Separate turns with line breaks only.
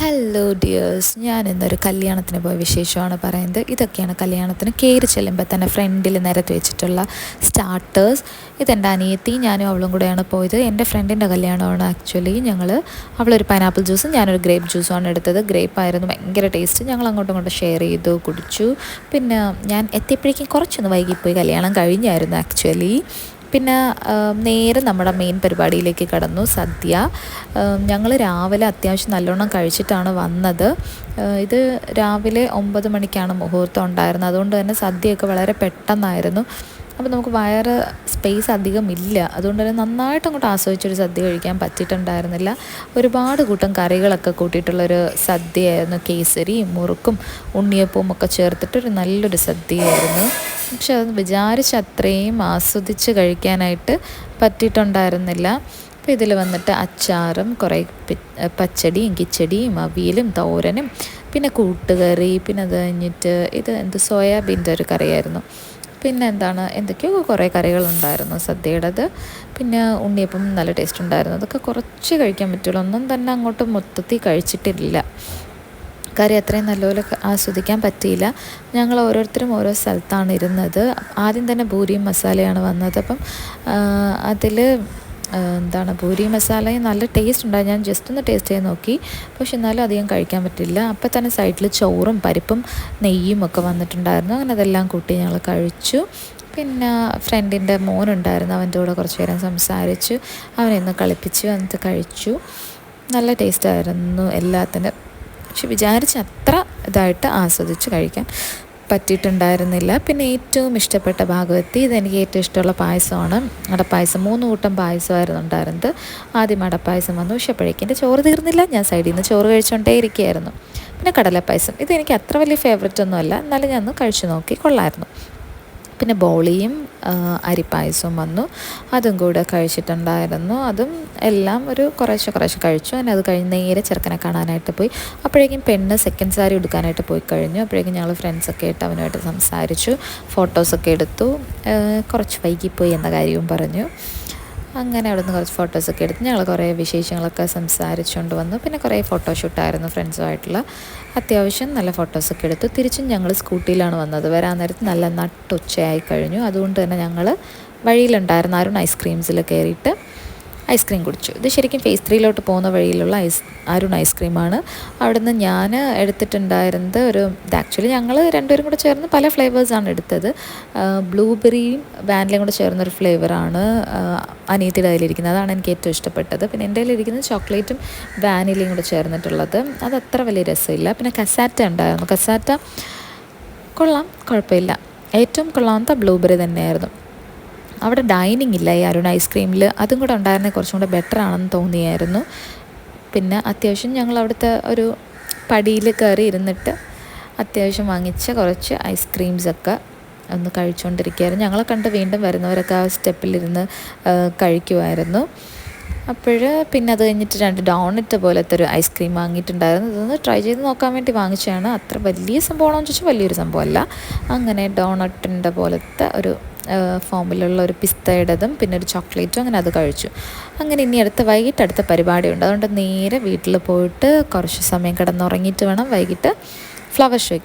Hello dears ഞാൻ ഇന്നൊരു കല്യാണത്തിന് പോയ വിശേഷമാണ് പറയുന്നത്. ഇതൊക്കെയാണ് കല്യാണത്തിന് കയറി ചെല്ലുമ്പോൾ തന്നെ ഫ്രണ്ടിൽ നിരത്തി വെച്ചിട്ടുള്ള സ്റ്റാർട്ടേഴ്സ് ഇതെന്റെ അനിയത്തി ഞാനും അവളും കൂടെയാണ് പോയത്. എന്റെ ഫ്രണ്ടിന്റെ കല്യാണമാണ് ആക്ച്വലി ഞങ്ങൾ അവളൊരു പൈനാപ്പിൾ ജ്യൂസും ഞാനൊരു ഗ്രേപ്പ് ജ്യൂസുമാണ് എടുത്തത്. ഗ്രേപ്പ് ആയിരുന്നു ഭയങ്കര ടേസ്റ്റ് ഞങ്ങൾ അങ്ങോട്ടും ഇങ്ങോട്ടും ഷെയർ ചെയ്തു കുടിച്ചു. പിന്നെ ഞാൻ എത്തിയപ്പോഴേക്കും കുറച്ചൊന്ന് വൈകിപ്പോയി. കല്യാണം കഴിഞ്ഞായിരുന്നു ആക്ച്വലി പിന്നെ നേരെ നമ്മുടെ മെയിൻ പരിപാടിയിലേക്ക് കടന്നു. സദ്യ. ഞങ്ങൾ രാവിലെ അത്യാവശ്യം നല്ലോണം കഴിച്ചിട്ടാണ് വന്നത്. ഇത് രാവിലെ ഒമ്പത് മണിക്കാണ് മുഹൂർത്തം ഉണ്ടായിരുന്നത്. അതുകൊണ്ട് തന്നെ സദ്യയൊക്കെ വളരെ പെട്ടെന്നായിരുന്നു. അപ്പോൾ നമുക്ക് വയറ് സ്പേസ് അധികം ഇല്ല അതുകൊണ്ട് തന്നെ നന്നായിട്ട് അങ്ങോട്ട് ആസ്വദിച്ചൊരു സദ്യ കഴിക്കാൻ പറ്റിയിട്ടുണ്ടായിരുന്നില്ല. ഒരുപാട് കൂട്ടം കറികളൊക്കെ കൂട്ടിയിട്ടുള്ളൊരു സദ്യയായിരുന്നു. കേസരിയും മുറുക്കും ഉണ്ണിയപ്പവും ഒക്കെ ചേർത്തിട്ടൊരു നല്ലൊരു സദ്യയായിരുന്നു. പക്ഷെ അത് വിചാരിച്ച അത്രയും ആസ്വദിച്ച് കഴിക്കാനായിട്ട് പറ്റിയിട്ടുണ്ടായിരുന്നില്ല. അപ്പോൾ ഇതിൽ വന്നിട്ട് അച്ചാറും കുറേ പച്ചടിയും കിച്ചടിയും അവിയലും തോരനും പിന്നെ കൂട്ടുകറി പിന്നെ അത് കഴിഞ്ഞിട്ട് ഇത് എന്ത്? സോയാബീന്റെ ഒരു കറിയായിരുന്നു. പിന്നെ എന്താണ് എന്തൊക്കെയോ കുറേ കറികളുണ്ടായിരുന്നു സദ്യയുടേത്? പിന്നെ ഉണ്ണിയപ്പം നല്ല ടേസ്റ്റ് ഉണ്ടായിരുന്നു അതൊക്കെ കുറച്ച് കഴിക്കാൻ പറ്റുള്ളൂ. ഒന്നും തന്നെ അങ്ങോട്ട് മൊത്തത്തിൽ കഴിച്ചിട്ടില്ല. കറി അത്രയും നല്ലപോലെ ആസ്വദിക്കാൻ പറ്റിയില്ല. ഞങ്ങൾ ഓരോരുത്തരും ഓരോ സ്ഥലത്താണ് ഇരുന്നത്. ആദ്യം തന്നെ ഭൂരിയും മസാലയാണ് വന്നത്. അപ്പം അതിൽ എന്താണ് പൂരി മസാലയും നല്ല ടേസ്റ്റ് ഉണ്ടായി ഞാൻ ജസ്റ്റ് ഒന്ന് ടേസ്റ്റ് ചെയ്ത് നോക്കി. പക്ഷെ എന്നാലും അധികം കഴിക്കാൻ പറ്റില്ല. അപ്പം തന്നെ സൈഡിൽ ചോറും പരിപ്പും നെയ്യും ഒക്കെ വന്നിട്ടുണ്ടായിരുന്നു. അങ്ങനെ അതെല്ലാം കൂട്ടി ഞങ്ങൾ കഴിച്ചു. പിന്നെ ഫ്രണ്ടിന്റെ മോനുണ്ടായിരുന്നു. അവന്റെ കൂടെ കുറച്ച് നേരം സംസാരിച്ചു. അവനെ ഇന്ന് കളിപ്പിച്ച് വന്നിട്ട് കഴിച്ചു. നല്ല ടേസ്റ്റായിരുന്നു എല്ലാത്തിന്റെ പക്ഷെ വിചാരിച്ച അത്ര ഇതായിട്ട് ആസ്വദിച്ച് കഴിക്കാൻ പറ്റിയിട്ടുണ്ടായിരുന്നില്ല. പിന്നെ ഏറ്റവും ഇഷ്ടപ്പെട്ട ഭാഗവത്തി ഇതെനിക്ക് ഏറ്റവും ഇഷ്ടമുള്ള പായസമാണ്. അടപ്പായസം മൂന്ന് കൂട്ടം പായസമായിരുന്നു ഉണ്ടായിരുന്നത്. ആദ്യം അടപ്പായസം വന്നു. പക്ഷേ അപ്പോഴേക്കും എന്റെ ചോറ് തീർന്നില്ല. ഞാൻ സൈഡിൽ നിന്ന് ചോറ് കഴിച്ചുകൊണ്ടേ ഇരിക്കുകയായിരുന്നു. പിന്നെ കടലപ്പായസം. ഇതെനിക്ക് അത്ര വലിയ ഫേവററ്റ് ഒന്നുമല്ല. എന്നാലും ഞാൻ ഒന്ന് കഴിച്ചു നോക്കി കൊള്ളായിരുന്നു. പിന്നെ ബോളിയും അരിപ്പായസവും വന്നു. അതും കൂടെ കഴിച്ചിട്ടുണ്ടായിരുന്നു. അതും എല്ലാം ഒരു കുറേശ്ശെ കുറേശ്ശെ കഴിച്ചു. അങ്ങനെ അത് കഴിഞ്ഞ് നേരെ ചെറുക്കനെ കാണാനായിട്ട് പോയി. അപ്പോഴേക്കും പെണ്ണ് സെക്കൻഡ് സാരി എടുക്കാനായിട്ട് പോയി കഴിഞ്ഞു. അപ്പോഴേക്കും ഞങ്ങൾ ഫ്രണ്ട്സൊക്കെ ആയിട്ട് അവനുമായിട്ട് സംസാരിച്ചു. ഫോട്ടോസൊക്കെ എടുത്തു. കുറച്ച് വൈകിപ്പോയി എന്ന കാര്യവും പറഞ്ഞു. അങ്ങനെ അവിടെ നിന്ന് കുറച്ച് ഫോട്ടോസൊക്കെ എടുത്ത് ഞങ്ങൾ കുറേ വിശേഷങ്ങളൊക്കെ സംസാരിച്ചുകൊണ്ട് വന്നു. പിന്നെ കുറേ ഫോട്ടോഷൂട്ടായിരുന്നു ഫ്രണ്ട്സുമായിട്ടുള്ള അത്യാവശ്യം നല്ല ഫോട്ടോസൊക്കെ എടുത്തു. തിരിച്ചും ഞങ്ങൾ സ്കൂട്ടിയിലാണ് വന്നത്. വരാൻ നേരത്ത് നല്ല നട്ടുച്ചയായി കഴിഞ്ഞു. അതുകൊണ്ട് തന്നെ ഞങ്ങൾ വഴിയിലുണ്ടായിരുന്ന ആരും ഐസ്ക്രീംസിൽ കയറിയിട്ട് ഐസ്ക്രീം കുടിച്ചു. ഇത് ശരിക്കും ഫേസ് ത്രീയിലോട്ട് പോകുന്ന വഴിയിലുള്ള ഐസ് അരുൺ ഐസ്ക്രീമാണ്. അവിടെ നിന്ന് ഞാൻ എടുത്തിട്ടുണ്ടായിരുന്നത് ഒരു ഇത് ആക്ച്വലി ഞങ്ങൾ രണ്ടുപേരും കൂടെ ചേർന്ന് പല ഫ്ലേവേഴ്സാണ് എടുത്തത്. ബ്ലൂബെറിയും വാനിലയും കൂടെ ചേർന്നൊരു ഫ്ലേവറാണ് അനിയത്തിയുടെ കയ്യിലിരിക്കുന്നത്. അതാണ് എനിക്ക് ഏറ്റവും ഇഷ്ടപ്പെട്ടത്. പിന്നെ എന്റെ കയ്യിലിരിക്കുന്നത് ചോക്ലേറ്റും വാനിലയും കൂടെ ചേർന്നിട്ടുള്ളത്. അത് അത്ര വലിയ രസമില്ല. പിന്നെ കസാറ്റ ഉണ്ടായിരുന്നു. കസാറ്റ കൊള്ളാം കുഴപ്പമില്ല. ഏറ്റവും കൊള്ളാമത്തെ ബ്ലൂബെറി തന്നെയായിരുന്നു. അവിടെ ഡൈനിങ് ഇല്ല ഈ അരുൺ ഐസ്ക്രീമിൽ അതും കൂടെ ഉണ്ടായിരുന്നെ കുറച്ചും കൂടെ ബെറ്റർ ആണെന്ന് തോന്നിയായിരുന്നു. പിന്നെ അത്യാവശ്യം ഞങ്ങൾ അവിടുത്തെ ഒരു പടിയിൽ കയറി ഇരുന്നിട്ട് അത്യാവശ്യം വാങ്ങിച്ച കുറച്ച് ഐസ്ക്രീംസൊക്കെ ഒന്ന് കഴിച്ചുകൊണ്ടിരിക്കുകയായിരുന്നു ഞങ്ങളെ കണ്ട് വീണ്ടും വരുന്നവരൊക്കെ ആ സ്റ്റെപ്പിലിരുന്ന് കഴിക്കുമായിരുന്നു അപ്പോൾ പിന്നെ അത് കഴിഞ്ഞിട്ട് രണ്ട് ഡോണറ്റ് പോലത്തെ ഒരു ഐസ്ക്രീം വാങ്ങിയിട്ടുണ്ടായിരുന്നു. ഇതൊന്ന് ട്രൈ ചെയ്ത് നോക്കാൻ വേണ്ടി വാങ്ങിച്ചതാണ്. അത്ര വലിയ സംഭവമാണോ ചോദിച്ചാൽ വലിയൊരു സംഭവമല്ല. അങ്ങനെ ഡോണറ്റിന്റെ പോലത്തെ ഒരു ഫോമിലുള്ള ഒരു പിസ്തയുടേതും പിന്നെ ഒരു ചോക്ലേറ്റും അങ്ങനെ അത് കഴിച്ചു. അങ്ങനെ ഇനി അടുത്ത വൈകിട്ട് അടുത്ത പരിപാടിയുണ്ട്. അതുകൊണ്ട് നേരെ വീട്ടിൽ പോയിട്ട് കുറച്ച് സമയം കിടന്നുറങ്ങിയിട്ട് വേണം വൈകിട്ട് ഫ്ലവർ ഷോയ്ക്ക്.